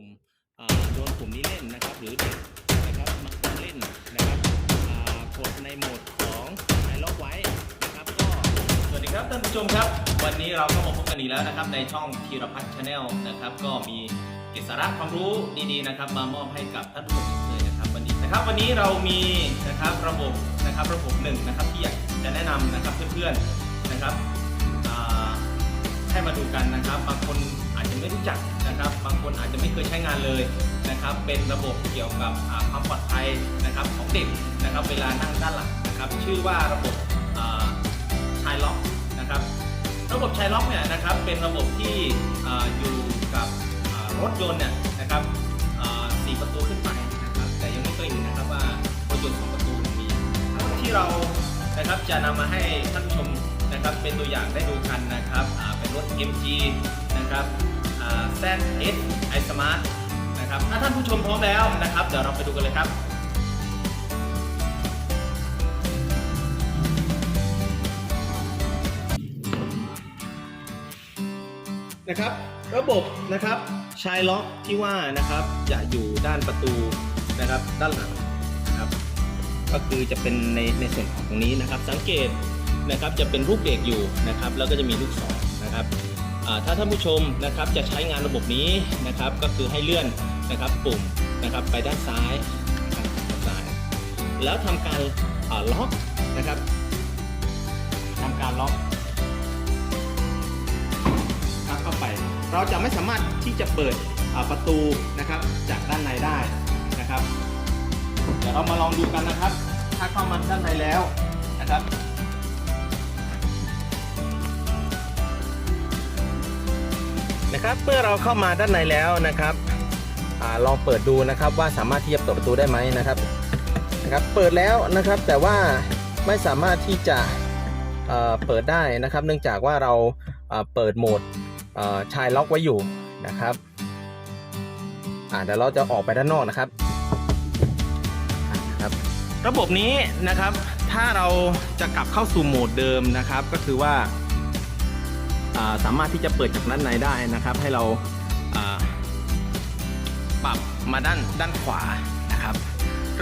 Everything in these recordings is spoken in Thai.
ลุ่มโดนปุ่มนี้เล่นนะครับ หรือเด็กนะครับมาเล่นนะครับกดในโหมดของไฮล็อกไว้นะครับก็สวัสดีครับท่านผู้ชมครับ วันนี้เราก็มาพบกันอีกแล้วนะครับ ในช่องธีรพัฒน์ชาแนลนะครับ ก็มีกิจสาระความรู้ดีๆนะครับ มามอบให้กับท่านผู้ชมเลยนะครับวันนี้นะครับวันนี้เรามีนะครับระบบนะครับระบบหนึ่งนะครับที่อยากจะแนะนำนะครับเพื่อนๆนะครับให้มาดูกันนะครับบางคน ไม่รู้จักนะครับ บางคนอาจจะไม่เคยใช้งานเลยนะครับ เป็นระบบเกี่ยวกับความปลอดภัยนะครับของเด็กนะครับ เวลานั่งด้านหลังนะครับ ชื่อว่าระบบชายล็อกนะครับ ระบบชายล็อกเนี่ยนะครับ เป็นระบบที่ออยู่กับรถยนต์เนี่ยนะครับสี่ประตูขึ้นไปนะครับ แต่ยังไม่เคยเห็นนะครับว่ารถยนต์สองประตูมีที่เรานะครับจะนำมาให้ท่านชมนะครับเป็นตัวอย่างได้ดูกันนะครับเป็นรถ MG นะครับ อ่า ZS i Smart นะครับถ้าท่านผู้ชมพร้อมแล้วนะครับ เดี๋ยวเราไปดูกันเลยครับนะครับระบบนะครับชายล็อกที่ว่านะครับจะอยู่ด้านประตูนะครับด้านหลังนะครับก็คือจะเป็นในในส่วนของตรงนี้นะครับ สังเกตนะครับจะเป็นรูปเด็กอยู่นะครับ แล้วก็จะมีลูกศรนะครับ ถ้าท่านผู้ชมนะครับจะใช้งานระบบนี้นะครับก็คือให้เลื่อนนะครับปุ่มนะครับไปด้านซ้ายด้านซ้าย แล้วทำการล็อกนะครับทำการล็อกครับเข้าไป เราจะไม่สามารถที่จะเปิดประตูนะครับจากด้านในได้นะครับ เดี๋ยวเรามาลองดูกันนะครับ ถ้าเข้ามาด้านในแล้วนะครับ นะครับเมื่อเราเข้ามาด้านในแล้วนะครับอลองเปิดดูนะครับว่าสามารถที่จะเปิดประตูได้ไหมนะครับนะครับ เปิดแล้วนะครับแต่ว่าไม่สามารถที่จะเเปิดได้นะครับ เนื่องจากว่าเราเอ่อเปิดโหมดชายล็อกไว้อยู่นะครับอ่เดี๋ยวเราจะออกไปด้านนอกนะครับครับระบบนี้นะครับถ้าเราจะกลับเข้าสู่โหมดเดิมนะครับ ก็คือว่า สามารถที่จะเปิดจากด้านในได้นะครับ ให้เราปรับมาด้านด้านขวานะครับ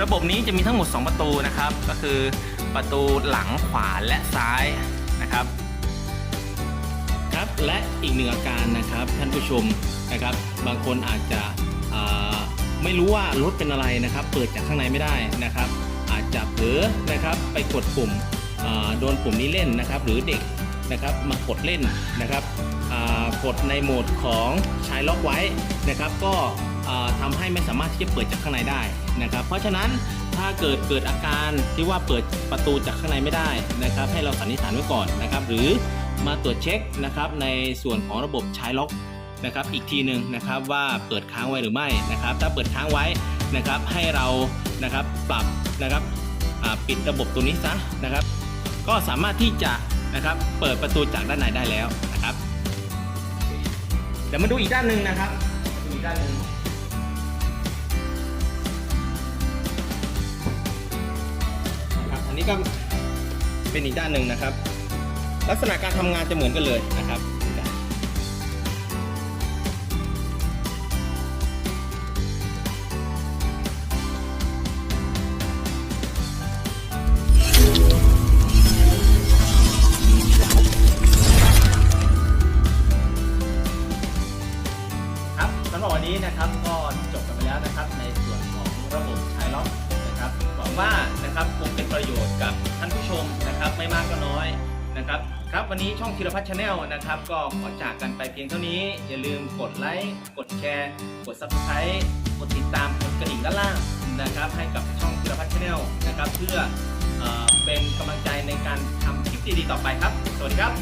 ระบบนี้จะมีทั้งหมด 2 ประตูนะครับ ก็คือประตูหลังขวาและซ้ายนะครับครับและอีกหนึ่งอาการนะครับท่านผู้ชมนะครับ บางคนอาจจะไม่รู้ว่ารถเป็นอะไรนะครับ เปิดจากข้างในไม่ได้นะครับ อาจจะเผลอนะครับไปกดปุ่มโดนปุ่มนี้เล่นนะครับ หรือเด็ก นะครับมากดเล่นนะครับกดในโหมดของชายล็อกไว้นะครับ ก็อ่าทำให้ไม่สามารถที่จะเปิดจากข้างในได้นะครับ เพราะฉะนั้นถ้าเกิดเกิดอาการที่ว่าเปิดประตูจากข้างในไม่ได้นะครับ ให้เราสันนิษฐานไว้ก่อนนะครับ หรือมาตรวจเช็คนะครับในส่วนของระบบใช้ล็อกนะครับ อีกทีหนึ่งนะครับว่าเปิดค้างไว้หรือไม่นะครับ ถ้าเปิดค้างไว้นะครับให้เรานะครับปรับนะครับปิดระบบตัวนี้ซะนะครับ ก็สามารถที่จะ นะครับ เปิดประตูจากด้านในได้แล้วนะครับ เดี๋ยวมาดูอีกด้านหนึ่งนะครับดูอีกด้านหนึ่งนะครับอันนี้ก็เป็นอีกด้านหนึ่งนะครับ ลักษณะการทำงานจะเหมือนกันเลยนะครับ สำหรับวันนี้นะครับก็จบกันไปแล้วนะครับ ในส่วนของระบบชายล็อกนะครับหวังว่านะครับคงเป็นประโยชน์กับท่านผู้ชมนะครับไม่มากก็น้อยนะครับครับวันนี้ช่องธีรพัฒน์ชาแนลนะครับก็ขอจากกันไปเพียงเท่านี้ อย่าลืมกดไลค์กดแชร์ กด subscribe กดติดตามกดกระดิ่งด้านล่างนะครับ ให้กับช่องธีรพัฒน์ชาแนลนะครับเพื่อเออเป็นกำลังใจในการทำคลิปดีๆต่อไปครับ สวัสดีครับ